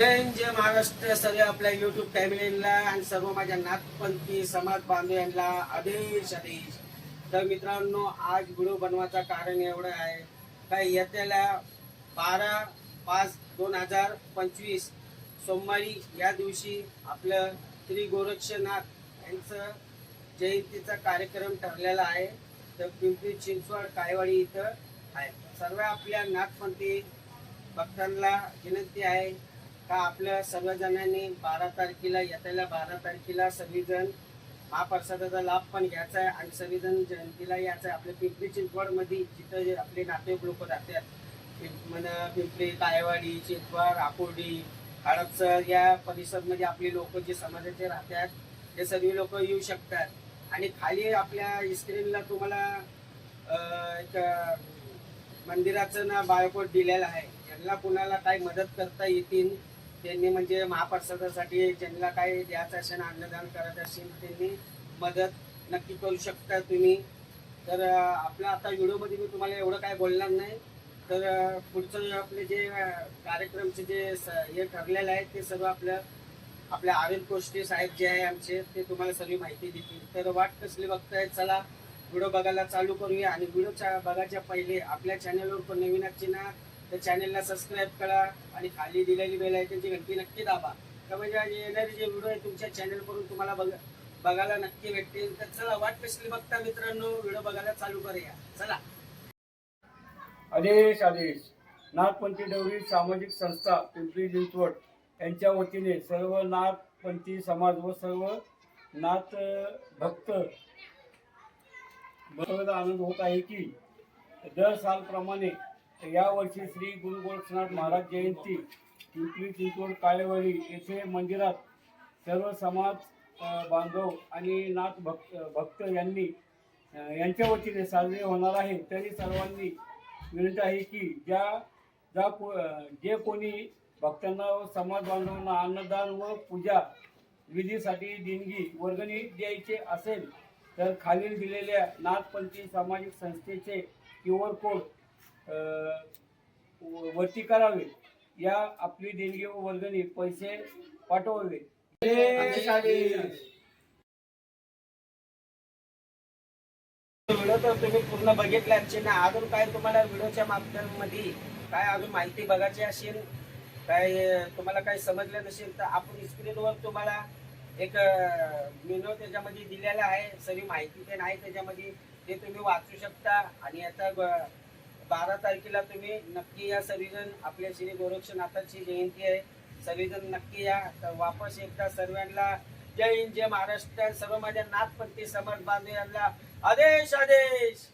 जय जय महाराष्ट्र. सर्व आपल्या युट्यूब फॅमिलीला आणि सर्व माझ्या नागपंथी समाज बांधवांना आदेश आदेश. तर मित्रांनो आज व्हिडिओ बनवायचं कारण एवढं आहे. का येत्याला बारा पाच दोन हजार पंचवीस सोमवारी या दिवशी आपलं श्री गोरक्षनाथ यांचं जयंतीचा कार्यक्रम ठरलेला आहे. तर पिंपरी चिंचवड कायवाडी इथं आहे. सर्व आपल्या नागपंथी भक्तांना विनंती आहे. का आपल्या सर्वजणांनी बारा तारखेला येत्याला बारा तारखेला सगळीजण महाप्रसादाचा लाभ पण घ्यायचा आहे आणि सगळीजण जयंतीला यायचं आहे. आपल्या पिंपरी चिंचवडमध्ये जिथं जे आपले नातेवाईक लोक राहतात पिं- म्हणा पिंपरी कायवाडी चिंचवड आकुर्डी हडपसर या परिसरमध्ये आपले लोक जे समाजाचे राहतात ते सर्व लोक येऊ शकतात. आणि खाली आपल्या स्क्रीनला तुम्हाला एक मंदिराचं ना बायोकोड दिलेलं आहे. यांना कुणाला काही मदत करता येतील त्यांनी म्हणजे महाप्रसादासाठी ज्यांना काही द्यायचं असेल अन्नदान करायचं असेल त्यांनी मदत नक्की करू शकता तुम्ही. तर अं, आपलं आता व्हिडिओमध्ये मी तुम्हाला एवढं काय बोलणार नाही. तर पुढचं आपले जे कार्यक्रमचे जे स- हे ठरलेलं आहे ते सर्व आपलं आपल्या आर्यन गोष्टी साहेब जे आहे आमचे ते तुम्हाला सगळी माहिती देतील. तर वाट कसली बघताय चला व्हिडिओ बघायला चालू करूया. आणि व्हिडिओ बघायच्या पहिले आपल्या चॅनलवर पण नवीन असतील ना तर चॅनलला सबस्क्राईब करा आणि खाली दिलेली बेल आहे त्यांची घंटी नक्की दाबा. तर म्हणजे येणारे जे व्हिडिओ आहे तुमच्या चॅनलवरून तुम्हाला बघ बघायला नक्की भेटतील तर चला वाट कसली बघता मित्रांनो? व्हिडिओ बघायला चालू करूया. चला. आदेश आदेश. नाथपंथी डवरी सामाजिक संस्था पिंपरी चिंचवड यांच्या वतीने सर्व नाथपंथी समाज व सर्व नाथ भक्त आनंद होत आहे की दर सालप्रमाणे यावर्षी श्री गुरु गोरक्षनाथ महाराज जयंती पिंपरी चिंचवड काळेवाडी येथे मंदिरात सर्व समाज बांधव आणि नाथ भक्त भक्त यांनी यांच्या वतीने साजरे होणार आहे. तरी सर्वांनी विनंती आहे की ज्या ज्या को जे कोणी भक्तांना व समाज बांधवांना अन्नदान व पूजा विधीसाठी देणगी वर्गणी द्यायचे असेल तर खालील दिलेल्या नाथपंथी सामाजिक संस्थेचे क्यू आर कोड वरती करावे. या आपली देणगी व वर्गणी पैसे पाठवावे. व्हिडिओ तर तुम्ही पूर्ण बघितला असेल ना अजून काय तुम्हाला व्हिडिओच्या माध्यमामध्ये काय अजून माहिती बघायची असेल काय तुम्हाला काही समजलं नसेल तर आपण स्क्रीनवर तुम्हाला एक मेनू त्याच्यामध्ये दिलेला आहे. सगळी माहिती ते नाही त्याच्यामध्ये. ते तुम्ही वाचू शकता. आणि आता बारा तारखेला तुम्ही नक्की या सगळीजण आपल्या श्री गोरक्षनाथाची जयंती आहे. सगळेजण नक्की या. तर वापस एकदा सर्वांना जय हिंद जय महाराष्ट्र. सर्व माझ्या नाथपंथी समाज बांधव यांना आदेश आदेश.